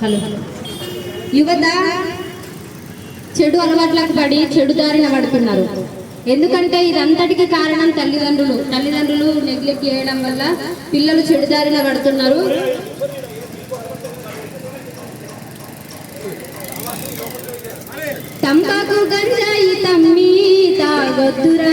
Hello. యువత చెడు అలవాట్లకు పడి చెడు దారిన పడుతున్నారు. ఎందుకంటే ఇదంతటికి కారణం తల్లిదండ్రులు. తల్లిదండ్రులు నెగ్లెక్ట్ చేయడం వల్ల పిల్లలు చెడు దారిన పడుతున్నారు. తంబాకు గంజాయి తమ్మి తాగొద్దురా.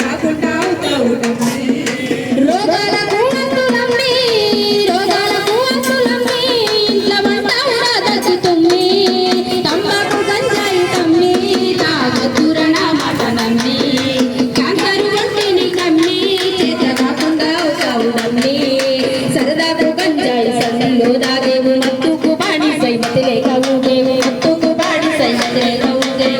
కాకుండా అవుతావుడండి రోగాలకు అంతులమ్మి రోగాలకు అంతులమ్మి ఇంట్ల మంట కూడా దక్కుతుంది తంబాకు గంజాయి తమ్మి తాగతురణ మటనమ్మి క్యాన్సర్ వంటిని కమ్మి చేత కాకుండా అవుతావుడండి సరదాకు గంజాయి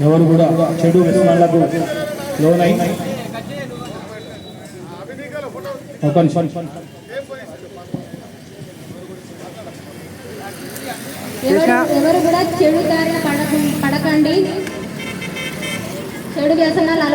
ఎవరు కూడా చెడు వ్యసనాలకు లోనై ఒక నిమిషం. ఎవరు కూడా చెడు దారిన పడకండి చెడు వ్యసనాలు